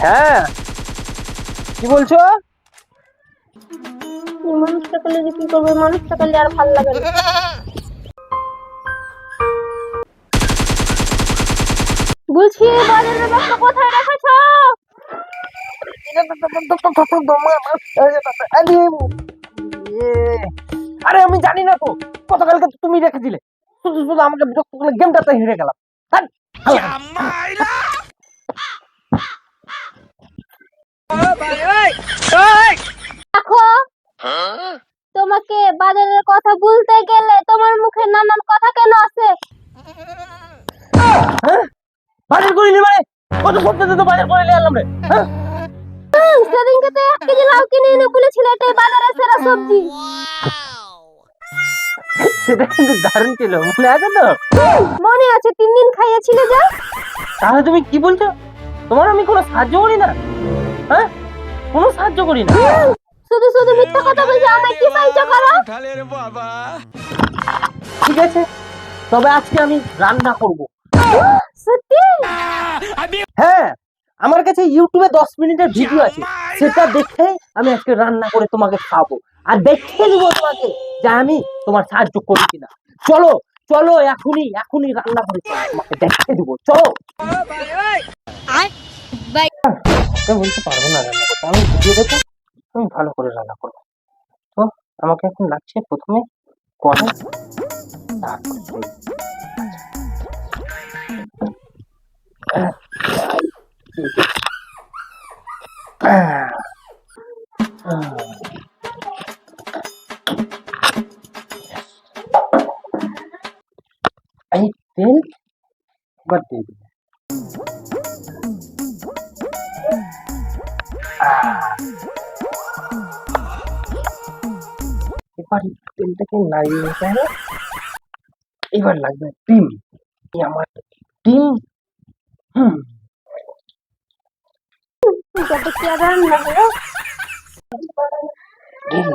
হ্যাঁ কি বলছো মানুষটা করলে কি করব মানুষটা করলে আর ভালো লাগে না বলছি বাজারের ব্যাগটা কোথায় রেখেছো আরে আমি জানি না তো গতকালকে তো তুমি রেখেছিলে শুধু শুধু আমাকে বিরক্ত করলে গেমটাতে হেরে গেলাম। দেখো তোমাকে বাজারের কথা বলতে গেলে তোমার মুখে নানান কথা কেন আসে হ্যাঁ? বাজার করিনি মানে কত সপ্তাহে তো বাজার করে নিয়ে আনলাম রে হ্যাঁ? সেদিনকে তো এক কেজি লাউ কিনে এনে বলেছিলে এটাই বাজারের সেরা সবজি সেটা কিন্তু দারুণ ছিল মনে আছে তো? মনে আছে তিন দিন খাইয়েছিলে যে? তাহলে তুমি কি বলছো? তোমার আমি কোনো সাহায্য করি না? হ্যাঁ? কোনো সাহায্য করি না? শুধু শুধু মিথ্যা কথা বলছে আমায় কি সাহায্য করো? ঠিক আছে তবে আজকে আমি রান্না করব। সত্যি? হ্যাঁ আমার কাছে ইউটিউবে দশ মিনিটের ভিডিও আছে সেটা দেখে আমি আজকে রান্না করে তোমাকে খাব আর দেখে নিবো তোমাকে। যে আমি তোমার সাহায্য করি কিনা? চলো চলো এখনই এখনই রান্না করে। তোমাকে দেখে দিব চলো। বলতে পারব না রান্না করতে। আমি ভিডিও দেখে আমি ভালো করে রান্না করব তো আমাকে এখন লাগছে প্রথমে কড়াই তারপর। এবার দিয়ে এবার তেলটাকে নাড়িয়ে নিতে হবে। এবার লাগবে ডিম। আমার ডিম। হুম। ডিম।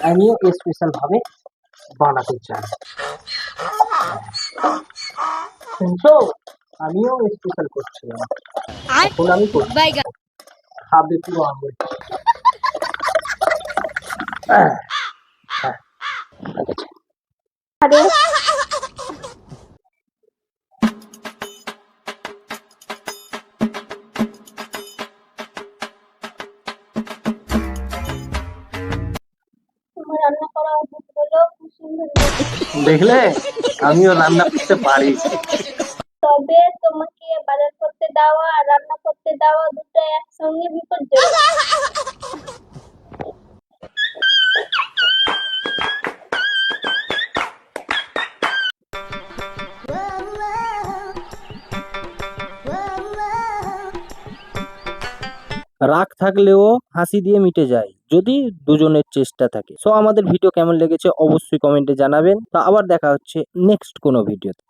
আমিও স্পেশাল ভাবে বানাতে চাই শুনছো আমিও স্পেশাল করছিলাম। এখন আমি খাবে পুরো আঙুল। হ্যাঁ হ্যাঁ, দেখলে? আমিও রান্না করতে পারি। তবে তোমাকে বাজার করতে দেওয়া আর রান্না করতে দেওয়া দুটো একসঙ্গে বিপজ্জনক। রাগ থাকলেও হাসি দিয়ে মিটে যায়। যদি দুজনের চেষ্টা থাকে। সো আমাদের ভিডিও কেমন লেগেছে অবশ্যই কমেন্টে জানাবেন। তা আবার দেখা হচ্ছে নেক্সট কোনো ভিডিওতে